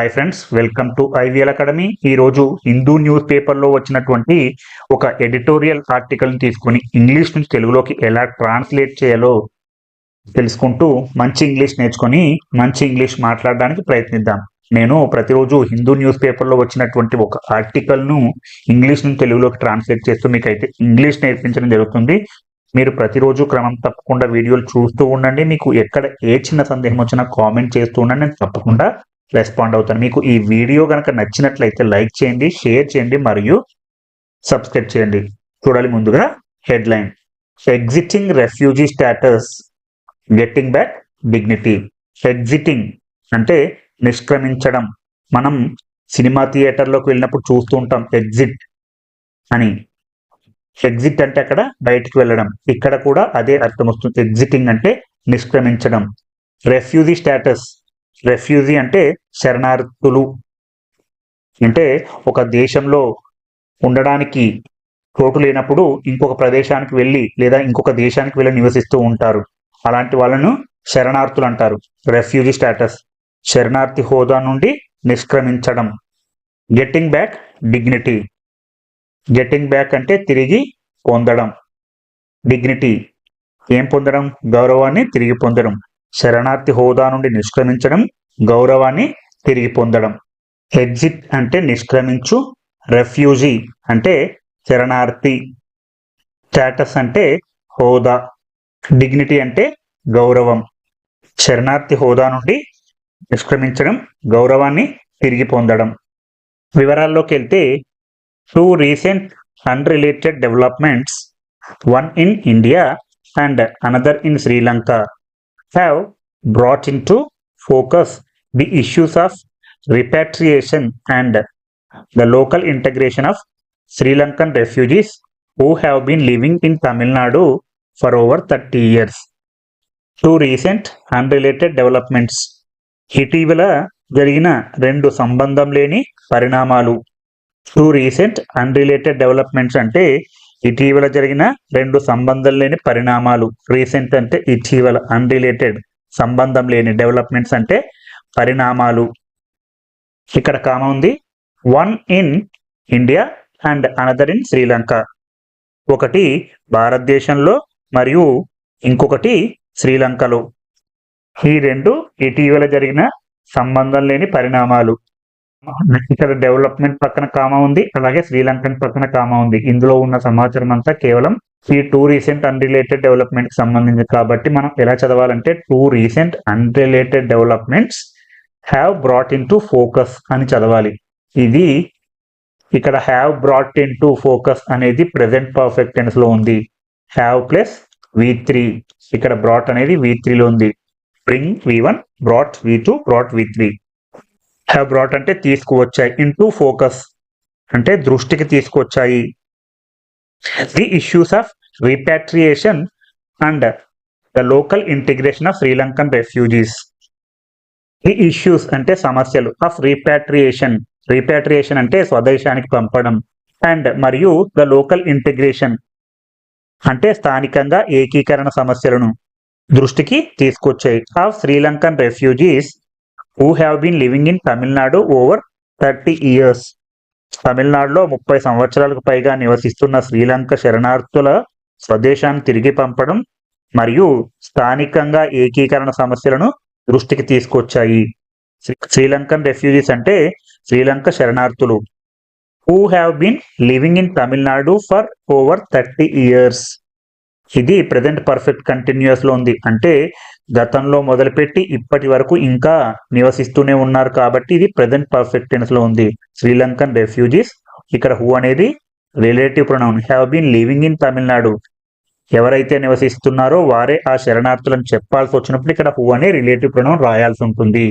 Hi friends welcome to IVL academy ఈ రోజు Hindu news పేపర్లో వచ్చినటువంటి ఒక ఎడిటోరియల్ ఆర్టికల్ తీసుకొని ఇంగ్లీష్ నుంచి తెలుగులోకి ఎలా ట్రాన్స్లేట్ చేయాలో తెలుసుకుంటూ మంచి ఇంగ్లీష్ నేర్చుకొని మంచి ఇంగ్లీష్ మాట్లాడడానికి ప్రయత్నిద్దాం. నేను ప్రతిరోజు హిందూ న్యూస్ పేపర్లో వచ్చినటువంటి ఒక ఆర్టికల్ను ఇంగ్లీష్ నుంచి తెలుగులోకి ట్రాన్స్లేట్ చేస్తూ మీకు అయితే ఇంగ్లీష్ నేర్పించడం జరుగుతుంది. మీరు ప్రతిరోజు క్రమం తప్పకుండా వీడియోలు చూస్తూ ఉండండి. మీకు ఎక్కడ ఏ చిన్న సందేహం వచ్చినా కామెంట్ చేస్తూ ఉండండి. నేను తప్పకుండా రెస్పాండ్ అవుతాను మీకు ఈ వీడియో కనుక నచ్చినట్లయితే లైక్ చేయండి షేర్ చేయండి మరియు సబ్స్క్రైబ్ చేయండి. చూడాలి ముందుగా headline. Exiting refugee status getting back dignity exiting అంటే నిష్క్రమించడం. మనం సినిమా థియేటర్లోకి వెళ్ళినప్పుడు చూస్తూ ఉంటాం ఎగ్జిట్ అని. ఎగ్జిట్ అంటే అక్కడ బయటికి వెళ్ళడం. ఇక్కడ కూడా అదే అర్థం వస్తుంది. ఎగ్జిటింగ్ అంటే నిష్క్రమించడం. రెఫ్యూజీ స్టేటస్ రెఫ్యూజీ అంటే శరణార్థులు. అంటే ఒక దేశంలో ఉండడానికి చోటు లేనప్పుడు ఇంకొక ప్రదేశానికి వెళ్ళి లేదా ఇంకొక దేశానికి వెళ్ళి నివసిస్తూ ఉంటారు. అలాంటి వాళ్ళను శరణార్థులు అంటారు. Refugee status. శరణార్థి హోదా నుండి నిష్క్రమించడం. Getting back dignity. Getting back అంటే తిరిగి పొందడం. డిగ్నిటీ. ఏం పొందడం? గౌరవాన్ని తిరిగి పొందడం. శరణార్థి హోదా నుండి నిష్క్రమించడం గౌరవాన్ని తిరిగి పొందడం. ఎగ్జిట్ అంటే నిష్క్రమించు రెఫ్యూజీ అంటే శరణార్థి. స్టేటస్ అంటే హోదా. డిగ్నిటీ అంటే గౌరవం. శరణార్థి హోదా నుండి నిష్క్రమించడం గౌరవాన్ని తిరిగి పొందడం. వివరాల్లోకి వెళ్తే two recent unrelated developments one in India and another in Sri Lanka have brought into focus the issues of repatriation and the local integration of Sri Lankan refugees who have been living in Tamil Nadu for over 30 years. Two recent unrelated developments. ఇటీవల జరిగిన రెండు సంబంధం లేని పరిణామాలు two recent unrelated developments అంటే ఇటీవల జరిగిన రెండు సంబంధం లేని పరిణామాలు రీసెంట్ అంటే ఇటీవల అన్రిలేటెడ్ సంబంధం లేని డెవలప్మెంట్స్ అంటే పరిణామాలు. ఇక్కడ కామ ఉంది. One in India and another in Sri Lanka ఒకటి భారతదేశంలో మరియు ఇంకొకటి శ్రీలంకలో ఈ రెండు ఇటీవల జరిగిన సంబంధం లేని పరిణామాలు. ఇక్కడ డెవలప్మెంట్ పక్కన కామ ఉంది అలాగే శ్రీలంకన్ పక్కన కామ ఉంది. ఇందులో ఉన్న సమాచారం అంతా కేవలం ఈ టూ రీసెంట్ అన్రిలేటెడ్ డెవలప్మెంట్ సంబంధించి కాబట్టి మనం ఎలా చదవాలంటే two recent unrelated developments have brought into focus అని చదవాలి. ఇది ఇక్కడ have brought in to focus అనేది ప్రెసెంట్ పర్ఫెక్ట్ టెన్స్లో ఉంది. హ్యావ్ ప్లస్ వి త్రీ ఇక్కడ బ్రాట్ అనేది వి త్రీలో ఉంది. Bring V one brought V two brought V three have brought అంటే తీసుకువచ్చాయి. ఇన్ టు ఫోకస్ అంటే దృష్టికి తీసుకువచ్చాయి. The issues of repatriation and the local integration of Sri Lankan refugees the issues అంటే సమస్యలు ఆఫ్ రీపాట్రియేషన్ రీపాట్రియేషన్ అంటే స్వదేశానికి పంపడం and మరియు ద లోకల్ ఇంటిగ్రేషన్ అంటే స్థానికంగా ఏకీకరణ సమస్యలను దృష్టికి తీసుకొచ్చాయి. Of Sri Lankan refugees who have been living in Tamil Nadu over thirty years తమిళనాడులో ముప్పై సంవత్సరాలకు పైగా నివసిస్తున్న శ్రీలంక శరణార్థుల స్వదేశాన్ని తిరిగి పంపడం మరియు స్థానికంగా ఏకీకరణ సమస్యలను దృష్టికి తీసుకొచ్చాయి. శ్రీలంకన్ రెఫ్యూజీస్ అంటే Sri Lanka శరణార్థులు. Who have been living in Tamil Nadu for over thirty years ఇది ప్రజెంట్ పర్ఫెక్ట్ కంటిన్యూస్లో ఉంది. అంటే గతంలో మొదలుపెట్టి ఇప్పటి వరకు ఇంకా నివసిస్తూనే ఉన్నారు కాబట్టి ఇది ప్రజెంట్ పర్ఫెక్ట్ టెన్స్లో ఉంది. శ్రీలంకన్ రెఫ్యూజీస్ ఇక్కడ హూ అనేది relative pronoun have been living in Tamil Nadu ఎవరైతే నివసిస్తున్నారో వారే ఆ శరణార్థులను చెప్పాల్సి వచ్చినప్పుడు ఇక్కడ హూ అనే రిలేటివ్ ప్రొనౌన్ రాయాల్సి ఉంటుంది.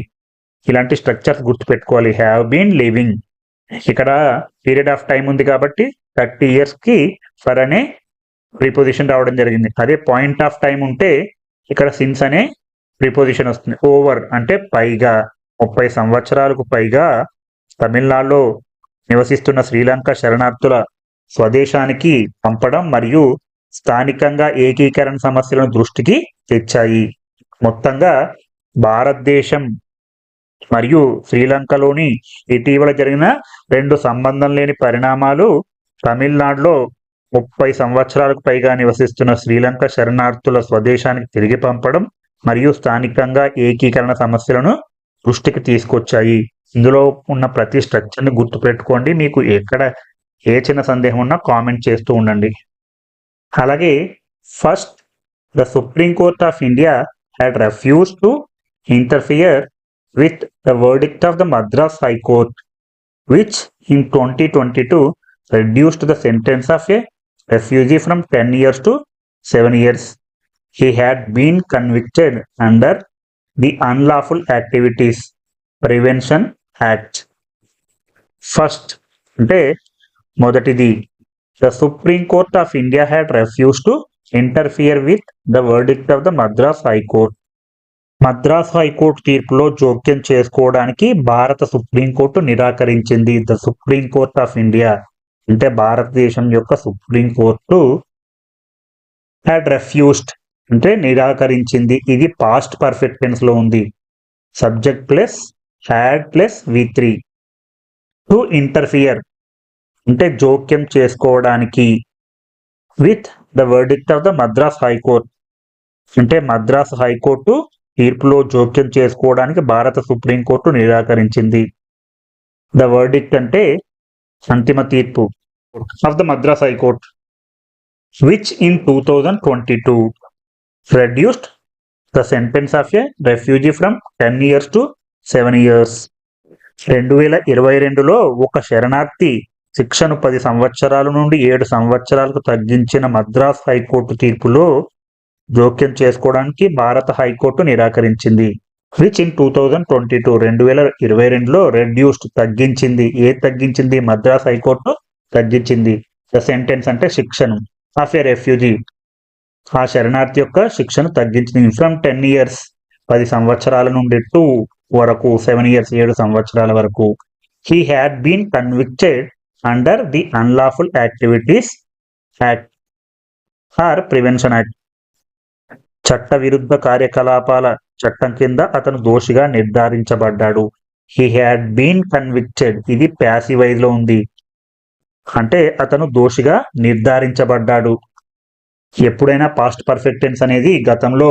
ఇలాంటి స్ట్రక్చర్స్ గుర్తుపెట్టుకోవాలి. హ్యావ్ బీన్ లివింగ్ ఇక్కడ పీరియడ్ ఆఫ్ టైం ఉంది కాబట్టి థర్టీ ఇయర్స్కి ఫర్ అనే ప్రిపోజిషన్ రావడం జరిగింది. అదే పాయింట్ ఆఫ్ టైం ఉంటే ఇక్కడ సిన్స్ అనే ప్రిపోజిషన్ వస్తుంది. ఓవర్ అంటే పైగా ముప్పై సంవత్సరాలకు పైగా తమిళనాడులో నివసిస్తున్న శ్రీలంక శరణార్థుల స్వదేశానికి పంపడం మరియు స్థానికంగా ఏకీకరణ సమస్యలను దృష్టికి తెచ్చాయి. మొత్తంగా భారతదేశం మరియు శ్రీలంకలోని ఇటీవల జరిగిన రెండు సంబంధం లేని పరిణామాలు తమిళనాడులో ముప్పై సంవత్సరాలకు పైగా నివసిస్తున్న శ్రీలంక శరణార్థుల స్వదేశానికి తిరిగి పంపడం మరియు స్థానికంగా ఏకీకరణ సమస్యలను దృష్టికి తీసుకొచ్చాయి. ఇందులో ఉన్న ప్రతి స్ట్రక్చర్ని గుర్తుపెట్టుకోండి. మీకు ఎక్కడ ఏ చిన్న సందేహం ఉన్నా కామెంట్ చేస్తూ ఉండండి. అలాగే first the supreme court of India had refuse to interfere with the verdict of the Madras high court which in twenty twenty two reduced the sentence of a refugee from 10 years to 7 years. He had been convicted under the Unlawful Activities Prevention Act. First అంటే మొదటిది the supreme court of India had refuse to interfere with the verdict of the Madras high court Madras high court తీర్పులో జోక్యం చేసుకోవడానికి భారత supreme court నిరాకరించింది the supreme court of India అంటే భారతదేశం యొక్క సుప్రీం కోర్టు హ్యాడ్ రెఫ్యూస్డ్ అంటే నిరాకరించింది. ఇది పాస్ట్ పర్ఫెక్ట్ టెన్స్లో ఉంది. Subject plus had plus V three to interfere అంటే జోక్యం చేసుకోవడానికి with the verdict of the Madras high court అంటే మద్రాస్ హైకోర్టు తీర్పులో జోక్యం చేసుకోవడానికి భారత సుప్రీంకోర్టు నిరాకరించింది. ద వర్డిక్ట్ అంటే అంతిమ తీర్పు. Of the Madras high court which in two thousand twenty two reduced the sentence of a refugee from ten years to seven years రెండు వేల ఇరవై రెండులో ఒక శరణార్థి శిక్షను పది సంవత్సరాల నుండి ఏడు సంవత్సరాలకు తగ్గించిన మద్రాస్ హైకోర్టు తీర్పులో జోక్యం చేసుకోవడానికి భారత హైకోర్టు నిరాకరించింది which in two thousand twenty two రెండు వేల ఇరవై రెండులో రెడ్యూస్డ్ తగ్గించింది. ఏ తగ్గించింది? మద్రాస్ హైకోర్టు తగ్గించింది. ద సెంటెన్స్ అంటే శిక్షను. Of a refugee. ఆ శరణార్థి యొక్క శిక్షను తగ్గించింది. ఫ్రమ్ టెన్ ఇయర్స్ పది సంవత్సరాల నుండి టూ వరకు సెవెన్ ఇయర్స్ ఏడు సంవత్సరాల వరకు he had been convicted under the unlawful activities act or prevention act. చట్ట విరుద్ధ కార్యకలాపాల చట్టం కింద అతను దోషిగా నిర్ధారించబడ్డాడు. He had been convicted. ఇది ప్యాసివైజ్లో ఉంది. అంటే అతను దోషిగా నిర్ధారించబడ్డాడు. ఎప్పుడైనా పాస్ట్ పర్ఫెక్ట్ టెన్స్ అనేది గతంలో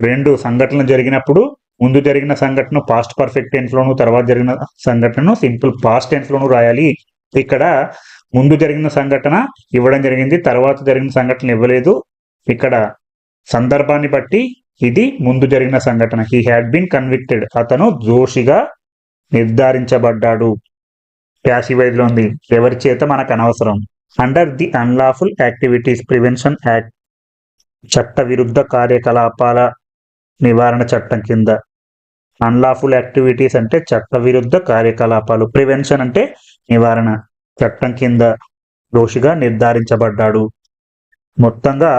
రెండు సంఘటనలు జరిగినప్పుడు ముందు జరిగిన సంఘటన పాస్ట్ పర్ఫెక్ట్ టెన్స్లోను తర్వాత జరిగిన సంఘటనను సింపుల్ పాస్ట్ టెన్స్లోను రాయాలి. ఇక్కడ ముందు జరిగిన సంఘటన ఇవ్వడం జరిగింది తర్వాత జరిగిన సంఘటన ఇవ్వలేదు. ఇక్కడ సందర్భాన్ని బట్టి ఇది ముందు జరిగిన సంఘటన. హీ హ్యాడ్ బీన్ కన్విక్టెడ్ అతను దోషిగా నిర్ధారించబడ్డాడు. లో ఉంది. ఎవరి చేత మనకు అనవసరం? Under the unlawful activities prevention act చట్ట విరుద్ధ కార్యకలాపాల నివారణ చట్టం కింద. అన్లాఫుల్ యాక్టివిటీస్ అంటే చట్ట విరుద్ధ కార్యకలాపాలు. ప్రివెన్షన్ అంటే నివారణ చట్టం కింద దోషిగా నిర్ధారించబడ్డాడు. మొత్తంగా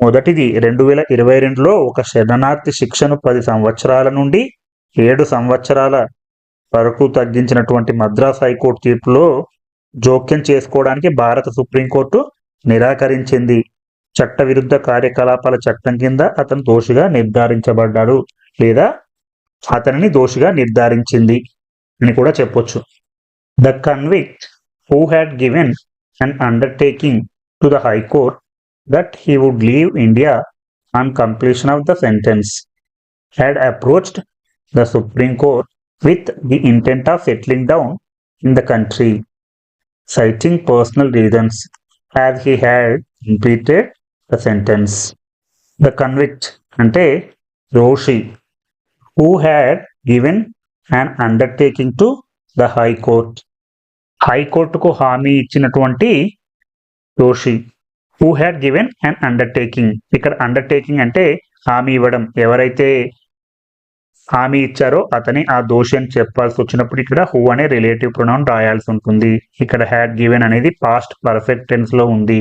మొదటిది రెండు వేల ఇరవై రెండులో ఒక శరణార్థి శిక్షను పది సంవత్సరాల నుండి ఏడు సంవత్సరాల వరకు తగ్గించినటువంటి మద్రాస్ హైకోర్టు తీర్పులో జోక్యం చేసుకోవడానికి భారత సుప్రీంకోర్టు నిరాకరించింది. చట్ట విరుద్ధ కార్యకలాపాల చట్టం కింద అతను దోషిగా నిర్ధారించబడ్డాడు లేదా అతనిని దోషిగా నిర్ధారించింది అని కూడా చెప్పొచ్చు. The convict who had given and undertaking to the high court that he would leave India on completion of the sentence. Had approached the supreme court with the intent of settling down in the country citing personal reasons has he had completed the sentence the convict అంటే Roshi who had given and undertaking to the high court హైకోర్టుకు హామీ ఇచ్చినటువంటి Roshi who had given and undertaking ఇక్కడ undertaking అంటే హామీ ఇవ్వడం. ఎవరైతే హామీ ఇచ్చారో అతని ఆ దోషి అని చెప్పాల్సి వచ్చినప్పుడు ఇక్కడ హూ అనే రిలేటివ్ ప్రొనౌన్ రాయాల్సి ఉంటుంది. ఇక్కడ హ్యాడ్ గివెన్ అనేది పాస్ట్ పర్ఫెక్ట్ టెన్స్లో ఉంది.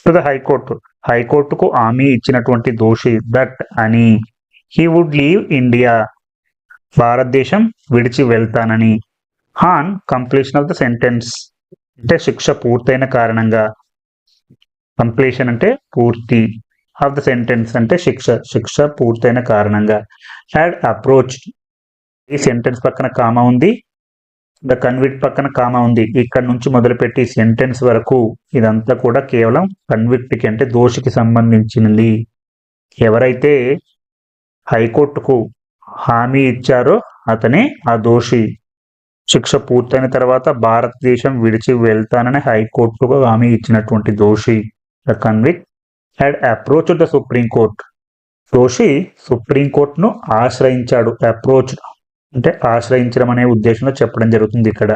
సో ద హైకోర్టు హైకోర్టుకు హామీ ఇచ్చినటువంటి దోషి దట్ అని. హీ వుడ్ లీవ్ ఇండియా భారతదేశం విడిచి వెళ్తానని. On completion of the sentence అంటే శిక్ష పూర్తయిన కారణంగా. కంప్లీషన్ అంటే పూర్తి. ఆఫ్ ద సెంటెన్స్ అంటే శిక్ష శిక్ష పూర్తయిన కారణంగా. హ్యాడ్ అప్రోచ్ ఈ సెంటెన్స్ పక్కన కామా ఉంది. ద కన్విక్ట్ పక్కన కామా ఉంది. ఇక్కడ నుంచి మొదలుపెట్టి సెంటెన్స్ వరకు ఇదంతా కూడా కేవలం కన్విక్ట్కి అంటే దోషికి సంబంధించినది. ఎవరైతే హైకోర్టుకు హామీ ఇచ్చారో అతనే ఆ దోషి. శిక్ష పూర్తయిన తర్వాత భారతదేశం విడిచి వెళ్తానని హైకోర్టుకు హామీ ఇచ్చినటువంటి దోషి the convict had approach the supreme court Doshi supreme కోర్ట్ను ఆశ్రయించాడు. అప్రోచ్ అంటే ఆశ్రయించడం అనే ఉద్దేశంలో చెప్పడం జరుగుతుంది ఇక్కడ.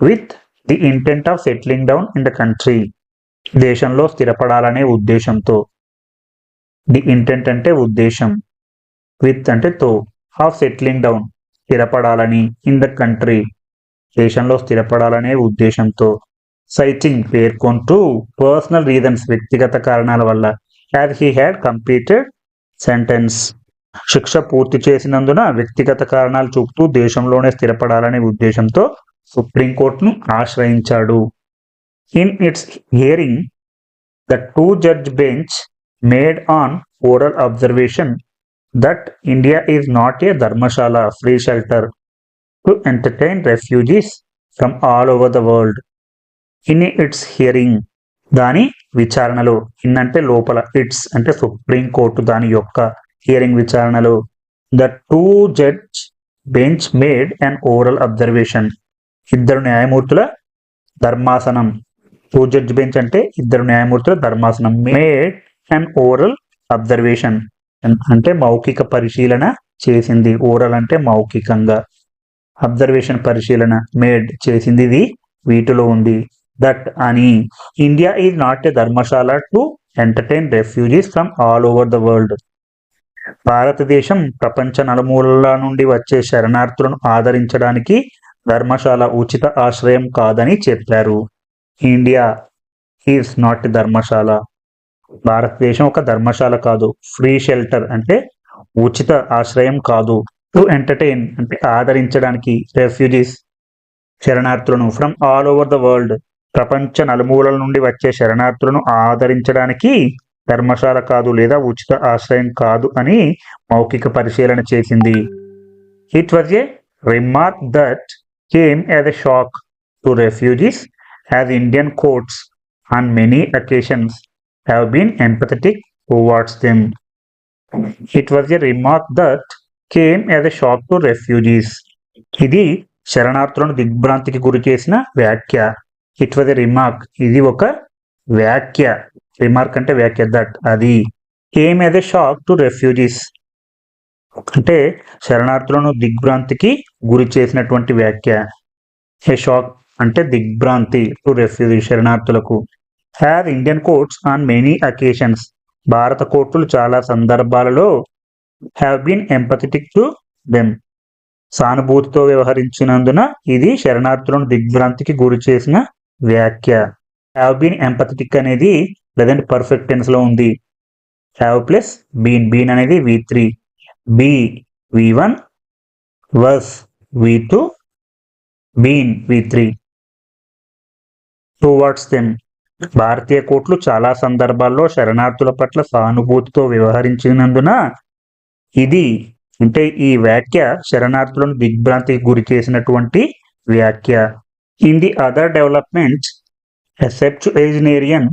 With the intent of settling down in the country దేశంలో స్థిరపడాలనే ఉద్దేశంతో. ది ఇంటెంట్ అంటే ఉద్దేశం. విత్ అంటే తో ఆఫ్ సెటిలింగ్ డౌన్ స్థిరపడాలని ఇన్ ద కంట్రీ దేశంలో స్థిరపడాలనే ఉద్దేశంతో. సైటింగ్ పేర్కొంటూ పర్సనల్ రీజన్స్ వ్యక్తిగత కారణాల వల్ల as he had completed sentence శిక్ష పూర్తి చేసినందున వ్యక్తిగత కారణాలు చూపుతూ దేశంలోనే స్థిరపడాలనే ఉద్దేశంతో సుప్రీంకోర్టును ఆశ్రయించాడు. In its hearing the two judge bench made an oral observation that India is not a dharamshala free shelter to entertain refugees from all over the world in its hearing దాని విచారణలో ఇన్ అంటే లోపల it's అంటే supreme court దాని యొక్క hearing విచారణలో. The two judge bench made and oral observation ఇద్దరు న్యాయమూర్తుల ధర్మాసనం. టూ జడ్జ్ బెంచ్ అంటే ఇద్దరు న్యాయమూర్తుల ధర్మాసనం. మేడ్ అండ్ ఓవరల్ అబ్జర్వేషన్ అంటే మౌఖిక పరిశీలన చేసింది. ఓరల్ అంటే మౌఖికంగా. అబ్జర్వేషన్ పరిశీలన మేడ్ చేసింది ఇది. వీటిలో ఉంది. దట్ అని. India is not a dharamshala to entertain refugees from all over the world. భారతదేశం ప్రపంచ నలుమూలల నుండి వచ్చే శరణార్థులను ఆదరించడానికి ధర్మశాల ఉచిత ఆశ్రయం కాదని చెప్పారు. India is not dharamshala. భారతదేశం ఒక ధర్మశాల కాదు. ఫ్రీ షెల్టర్ అంటే ఉచిత ఆశ్రయం కాదు. టు ఎంటర్టైన్ అంటే ఆదరించడానికి refugees శరణార్థులను from all over the world. ప్రపంచ నలుమూలల నుండి వచ్చే శరణార్థులను ఆదరించడానికి ధర్మశాల కాదు లేదా ఉచిత ఆశ్రయం కాదు అని మౌఖిక పరిశీలన చేసింది. It was a remark that came as a shock to refugees as Indian courts on many occasions have been empathetic towards them it was a remark that came as a shock to refugees ఇది శరణార్థులను దిగ్భ్రాంతికి గురి చేసిన వ్యాఖ్య. It was a remark ఇది ఒక వ్యాఖ్య. Remark అంటే వ్యాఖ్య దట్ అది came as a shock to refugees అంటే శరణార్థులను దిగ్భ్రాంతికి గురి చేసినటువంటి వ్యాఖ్య. ఏ షాక్ అంటే దిగ్భ్రాంతి to refugee శరణార్థులకు. Has Indian courts on many occasions భారత కోర్టులు చాలా సందర్భాలలో have been empathetic to them సానుభూతితో వ్యవహరించినందున ఇది శరణార్థులను దిగ్భ్రాంతికి గురి చేసిన వ్యాఖ్య. హ్యావ్ బీన్ ఎంపథెటిక్ అనేది ప్రజెంట్ పర్ఫెక్ట్ టెన్స్లో ఉంది. హ్యావ్ ప్లస్ బీన్ బీన్ అనేది V three be V one was V two been V three towards them భారతీయ కోర్టులు చాలా సందర్భాల్లో శరణార్థుల పట్ల సానుభూతితో వ్యవహరించినందున ఇది అంటే ఈ వ్యాఖ్య శరణార్థులను దిగ్భ్రాంతికి గురి చేసినటువంటి వ్యాఖ్య. In the other other a Septuagenarian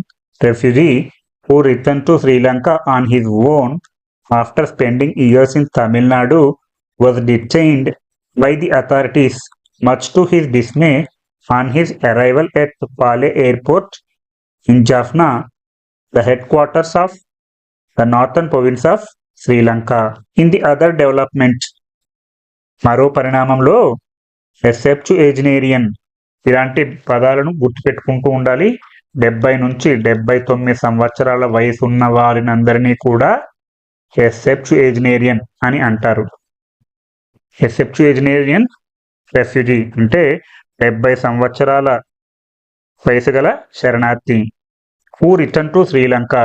refugee who returned to Sri Lanka on his own after spending years in Tamil Nadu was detained by the authorities, much to his dismay, on his arrival at Pale Airport in Jaffna, the headquarters of the northern province of Sri Lanka. In the other development, మరో పరిణామంలో ఎసెప్చు ఏజినేరియన్ ఇలాంటి పదాలను గుర్తుపెట్టుకుంటూ ఉండాలి. డెబ్బై నుంచి డెబ్బై తొమ్మిది సంవత్సరాల వయసు ఉన్న వారిని అందరినీ కూడా ఎసెప్చు ఏజినేరియన్ అని అంటారు. ఎసెప్చు ఏజినేరియన్ రెఫ్యూజీ అంటే డెబ్బై సంవత్సరాల వయసు గల శరణార్థి. హూ రిటర్న్ టు శ్రీలంక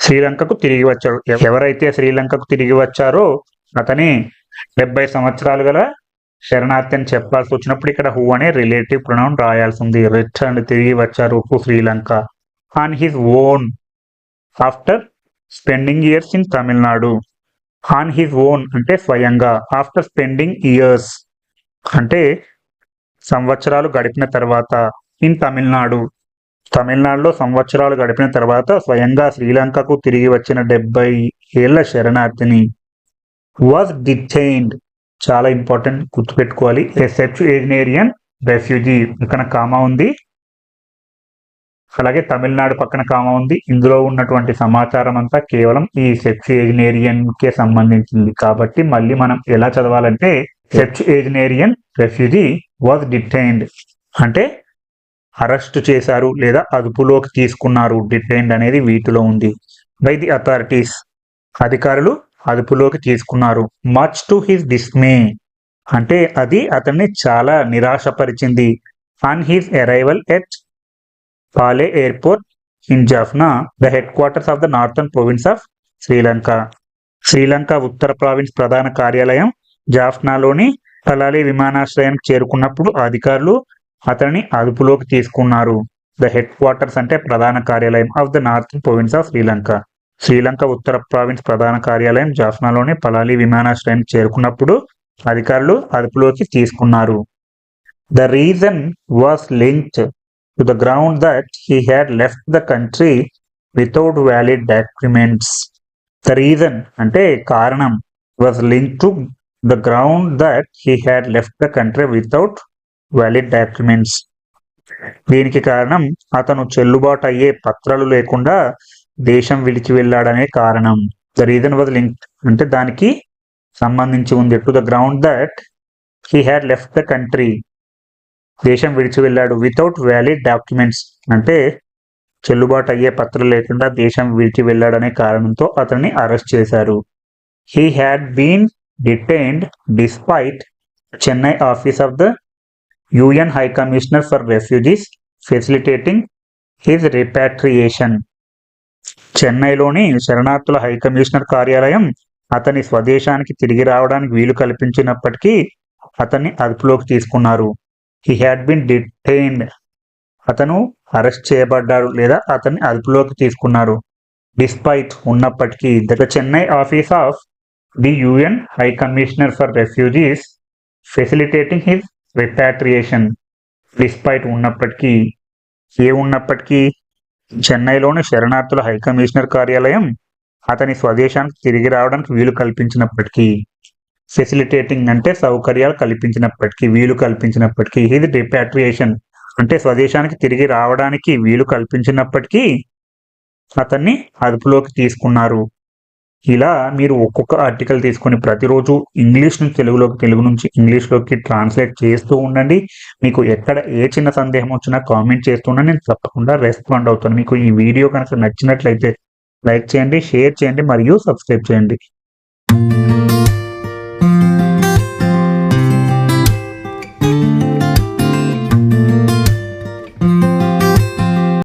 శ్రీలంకకు తిరిగి వచ్చాడు. ఎవరైతే శ్రీలంకకు తిరిగి వచ్చారో అతని డెబ్బై సంవత్సరాలు గల శరణార్థి అని చెప్పాల్సి వచ్చినప్పుడు ఇక్కడ హూ అనే రిలేటివ్ ప్రొనౌన్ రాయాల్సి ఉంది రిటర్న్ తిరిగి వచ్చారు to Sri Lanka. On his own after spending years in Tamil Nadu on his own అంటే స్వయంగా. ఆఫ్టర్ స్పెండింగ్ ఇయర్స్ అంటే సంవత్సరాలు గడిపిన తర్వాత ఇన్ తమిళనాడు తమిళనాడులో సంవత్సరాలు గడిపిన తర్వాత స్వయంగా శ్రీలంకకు తిరిగి వచ్చిన డెబ్బై ఏళ్ళ శరణార్థిని వాజ్ డిటైన్డ్ చాలా ఇంపార్టెంట్ గుర్తుపెట్టుకోవాలి. ఏ సెర్చ్ ఏజినేరియన్ రెఫ్యూజీ ఇక్కడ కామా ఉంది. అలాగే తమిళనాడు పక్కన కామా ఉంది. ఇందులో ఉన్నటువంటి సమాచారం అంతా కేవలం ఈ సెర్చ్ ఏజినేరియన్ కే సంబంధించింది. కాబట్టి మళ్ళీ మనం ఎలా చదవాలంటే septuagenarian refugee was detained. అంటే అరెస్ట్ చేశారు లేదా అదుపులోకి తీసుకున్నారు. డిటైన్డ్ అనేది వీటిలో ఉంది. బై ది అథారిటీస్ అధికారులు అదుపులోకి తీసుకున్నారు. మచ్ టు హిస్ డిస్మే అంటే అది అతన్ని చాలా నిరాశపరిచింది. On his arrival at Palaly airport in Jaffna the headquarters of the northern province of Sri Lanka Sri Lanka Uttara province ప్రధాన కార్యాలయం జాఫ్నాలోని పలాలి విమానాశ్రయానికి చేరుకున్నప్పుడు అధికారులు అతన్ని అదుపులోకి తీసుకున్నారు. ద హెడ్ క్వార్టర్స్ అంటే ప్రధాన కార్యాలయం of the northern province of Sri Lanka Sri Lanka Uttara province ప్రధాన కార్యాలయం జాఫ్నాలోని పలాలి విమానాశ్రయానికి చేరుకున్నప్పుడు అధికారులు అదుపులోకి తీసుకున్నారు. The reason was linked to the ground that he had left the country without valid documents the reason అంటే కారణం was link to the ground that he had left the country without valid documents దీనికి కారణం అతను చెల్లుబాటు అయ్యే పత్రాలు లేకుండా దేశం విడిచి వెళ్ళాడనే కారణం. ద రీజన్ వాజ్ లింక్ అంటే దానికి సంబంధించి ఉంది. To the ground that he had left the country దేశం విడిచి వెళ్ళాడు. వితౌట్ వ్యాలిడ్ డాక్యుమెంట్స్ అంటే చెల్లుబాటు అయ్యే పత్రాలు లేకుండా దేశం విడిచి వెళ్ళాడనే కారణంతో అతన్ని అరెస్ట్ చేశారు. He had been detained despite Chennai office of the UN high commissioner for refugees facilitating his repatriation చెన్నైలోని శరణార్థుల హై కమిషనర్ కార్యాలయం అతని స్వదేశానికి తిరిగి రావడానికి వీలు కల్పించినప్పటికీ అతన్ని అదుపులోకి తీసుకున్నారు. హీ హ్యాడ్ బిన్ డిటైన్డ్ అతను అరెస్ట్ చేయబడ్డారు లేదా అతన్ని అదుపులోకి తీసుకున్నారు. డిస్పైట్ ఉన్నప్పటికీ the Chennai office of the UN high commissioner for refugees facilitating his repatriation. Despite ఉన్నప్పటికీ ఏ ఉన్నప్పటికీ చెన్నైలోని శరణార్థుల హై కమిషనర్ కార్యాలయం అతని స్వదేశానికి తిరిగి రావడానికి వీలు కల్పించినప్పటికీ ఫెసిలిటేటింగ్ అంటే సౌకర్యాలు కల్పించినప్పటికీ వీలు కల్పించినప్పటికీ ఇది రిపాట్రియేషన్ అంటే స్వదేశానికి తిరిగి రావడానికి వీలు కల్పించినప్పటికీ అతన్ని అదుపులోకి తీసుకున్నారు. ఇలా మీరు ఒక్కొక్క ఆర్టికల్ తీసుకొని ప్రతిరోజు ఇంగ్లీష్ నుంచి తెలుగులోకి తెలుగు నుంచి ఇంగ్లీష్లోకి ట్రాన్స్లేట్ చేస్తూ ఉండండి. మీకు ఎక్కడ ఏ చిన్న సందేహం వచ్చినా కామెంట్ చేస్తున్నా నేను తప్పకుండా రెస్పాండ్ అవుతాను. మీకు ఈ వీడియో కనుక నచ్చినట్లయితే లైక్ చేయండి షేర్ చేయండి మరియు సబ్స్క్రైబ్ చేయండి.